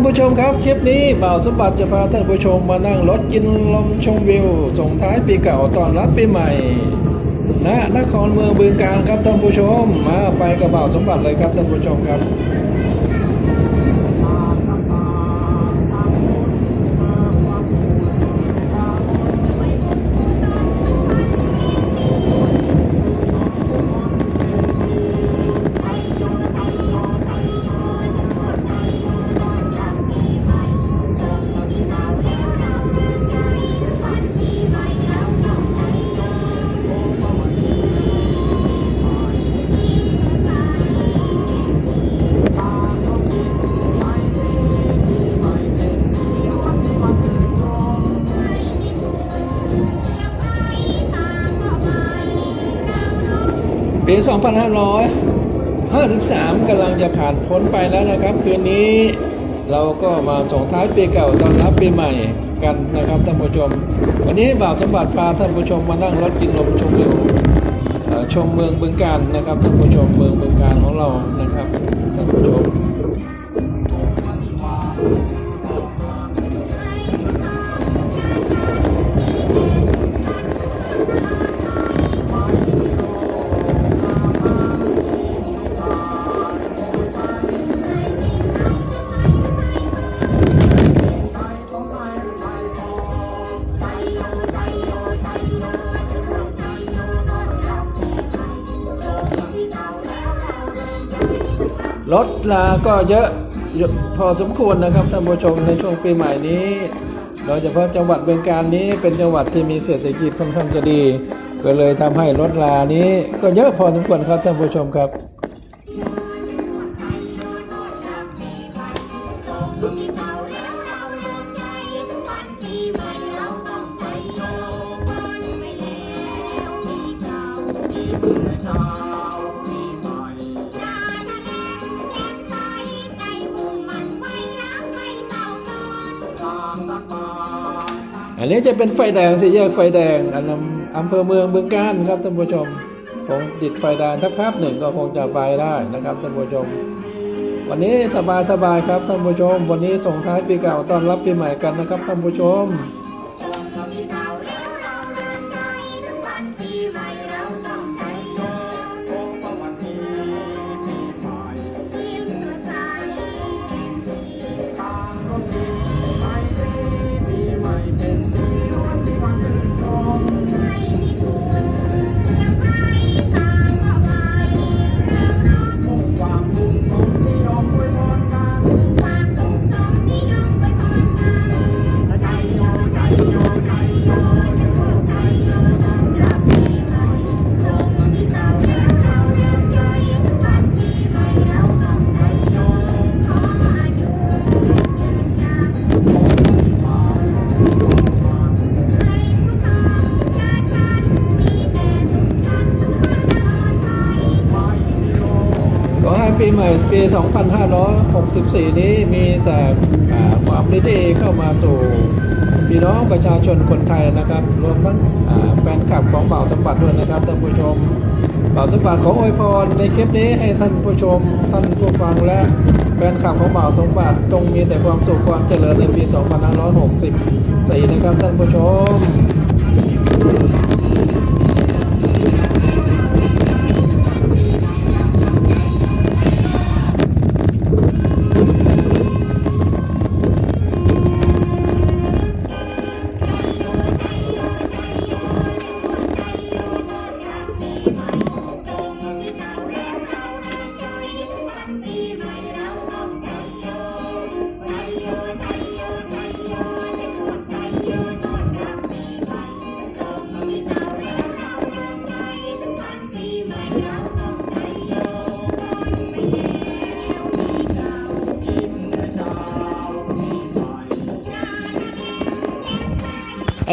ท่านผู้ชมครับ คลิปนี้บ่าวสมบัติจะพาท่านผู้ชมมานั่งรถกินลมชมวิวส่งท้ายปีเก่าตอนรับปีใหม่ณนครเมืองบึงการครับท่านผู้ชมมาไปกับบ่าวสมบัติเลยครับท่านผู้ชมครับ ปี 2553กำลังจะผ่านพ้นไปแล้วนะครับ คืนนี้เราก็มาส่งท้ายปีเก่าต้อนรับปีใหม่กันนะครับท่านผู้ชม วันนี้บ่าวสมบัติพาท่านผู้ชมมานั่งรถกินลมชมวิวเอ่อชมเมืองบึงการนะครับท่านผู้ชมเมืองบึงการของเรานะครับท่านผู้ชม รถลาก็เยอะพอสมควรนะครับท่านผู้ชมในช่วงปีใหม่นี้โดยเฉพาะจังหวัดเบืองการนี้เป็นจังหวัดที่มีเศรษฐกิจค่อนข้างจะดี ก็เลยทำให้รถลานี้ก็เยอะพอสมควรครับท่านผู้ชมครับ อันนี้จะเป็นไฟแดงสี่แยกไฟแดงอันนำอำเภอเมืองเมืองการครับท่านผู้ชมคงติดไฟแดงทักพับหนึ่งก็คงจะไปได้นะครับท่านผู้ชม วันนี้สบายสบายครับท่านผู้ชม วันนี้ส่งท้ายปีเก่าต้อนรับปีใหม่กันนะครับท่านผู้ชม ปีใหม่ปี 2564 นี้มีแต่ความดีๆเข้ามาสู่พี่น้องประชาชนคนไทยนะครับ รวมทั้งแฟนคลับของเบ่าสมบัติด้วยนะครับท่านผู้ชมเบ่าสมบัติขออวยพรในคลิปนี้ให้ท่านผู้ชม ท่านผู้ฟังและแฟนคลับของเบ่าสมบัติจงมีแต่ความสุขความเจริญในปี 2564 นะครับท่านผู้ชม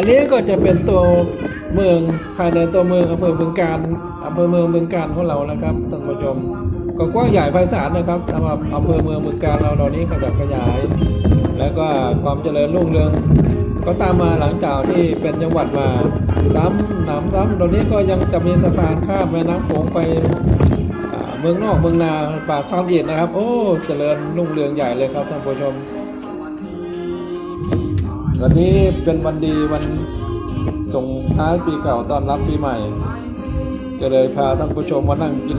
อันนี้ก็จะเป็นตัวเมืองภายในตัวเมืองอำเภอบึงการอำเภอเมืองบึงการของเรานะครับท่านผู้ชมก็กว้างใหญ่ไพศาลนะครับสำหรับอำเภอเมืองบึงการเราตอนนี้ขยับขยาย แล้วก็ความเจริญรุ่งเรืองก็ตามมาหลังจากที่เป็นจังหวัดมาซ้ำหนำซ้ำตอนนี้ก็ยังจะมีสะพานข้ามแม่น้ำโขงไปเมืองนอกเมืองนาป่าซาอีดนะครับ โอ้เจริญรุ่งเรืองใหญ่เลยครับท่านผู้ชม วันนี้เป็นวันดีวันส่งท้ายปีเก่าต้อนรับปีใหม่ ก็เลยพาท่านผู้ชมมานั่งกิน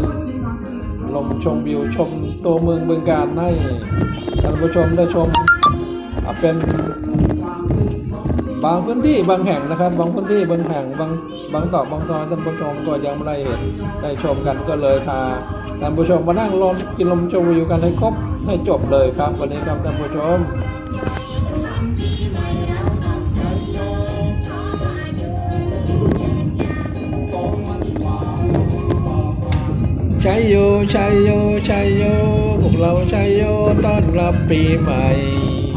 ลมชมวิวชมตัวเมืองเมืองการให้ท่านผู้ชมได้ชมเป็นบางพื้นที่บางแห่งนะครับ บางพื้นที่บางแห่งบางบางตอกบางซอยท่านผู้ชมก็ยังไม่ได้เห็นได้ชมกันก็เลยพาท่านผู้ชมมานั่งลมกินลมชมวิวกันให้ครบให้จบเลยครับ วันนี้ครับท่านผู้ชม ชัยโยชัยโยชัยโยพวกเราชัยโยต้อนรับปีใหม่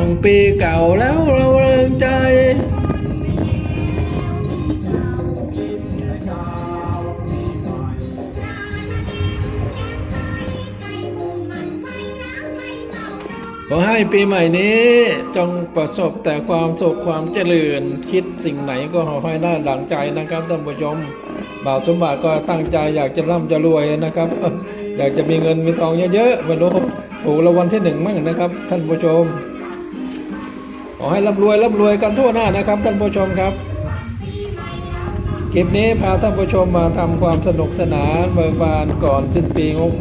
ส่งปีเก่าแล้วเราเริงใจขอให้ปีใหม่นี้จงประสบแต่ความสุขความเจริญคิดสิ่งไหนก็ขอให้ได้ดังใจนะครับท่านผู้ชมบ่าวสมบัติก็ตั้งใจอยากจะร่ำจะรวยนะครับ อยากจะมีเงินมีทองเยอะๆม่รู้ถูกรางวัลที่หนึ่งมั่งนะครับ ท่านผู้ชม ขอให้ร่ำรวยร่ำรวยกันทั่วหน้านะครับท่านผู้ชมครับคลิปนี้พาท่านผู้ชมมาทำความสนุกสนานเบิกบานก่อนสิ้นปีงบ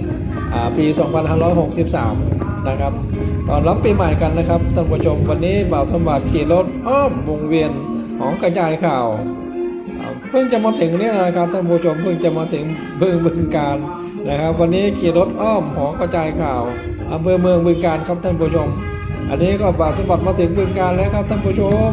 ปี 2563 นะครับ ตอนรับปีใหม่กันนะครับท่านผู้ชมวันนี้บ่าวสมบัติขี่รถอ้อมวงเวียนของกระจายข่าว เพิ่งจะมาถึงเนี่ยนะครับท่านผู้ชมเพิ่งจะมาถึงเมืองบึงการนะครับ วันนี้ขี่รถอ้อมหอกระจายข่าวอำเภอเมืองบึงการครับท่านผู้ชม อันนี้ก็บาทสมบัติมาถึงบึงการแล้วครับท่านผู้ชม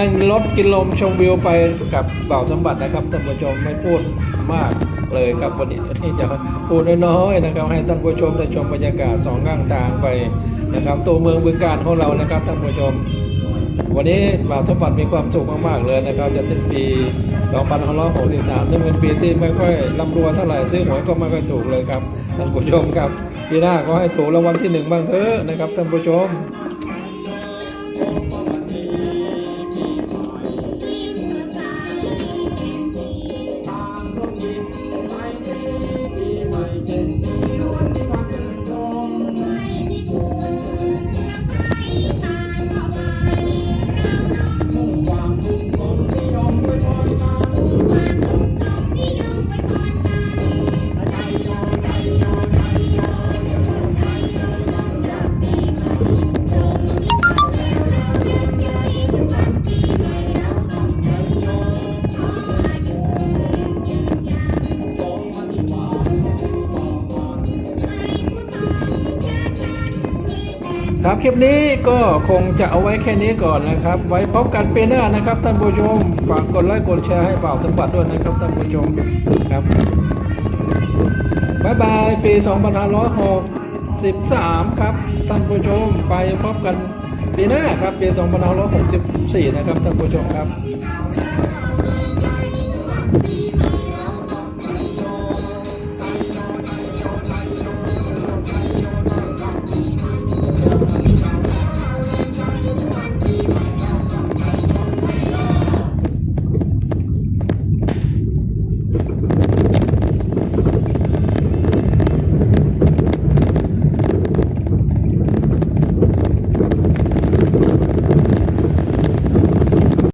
นั่งรถกินลมชมวิวไปกับบ่าวสมบัตินะครับท่านผู้ชมไม่พูดมากเลยครับวันนี้ที่จะพูดน้อยๆนะครับ ให้ท่านผู้ชมได้ชมบรรยากาศสองข้างทางไปนะครับ ตัวเมืองบึงการของเรานะครับท่านผู้ชม วันนี้บ่าวสมบัติมีความสุขมากๆเลยนะครับ จะสิ้นปี2563นี่เป็นปีที่ไม่ค่อยร่ำรวยเท่าไหร่ซื้อหวยก็ไม่ค่อยถูกเลยครับท่านผู้ชมครับปีหน้าก็ให้ถูกรางวัลที่หนึ่งบ้างเถอะนะครับท่านผู้ชม ครับคลิปนี้ก็คงจะเอาไว้แค่นี้ก่อนนะครับ ไว้พบกันปีหน้านะครับท่านผู้ชมฝากกดไลค์กดแชร์ให้เป่าสมบัติด้วยนะครับท่านผู้ชมครับบายบายปี2563 ครับท่านผู้ชมไปพบกันปีหน้าครับปี2564 นะครับท่านผู้ชมครับ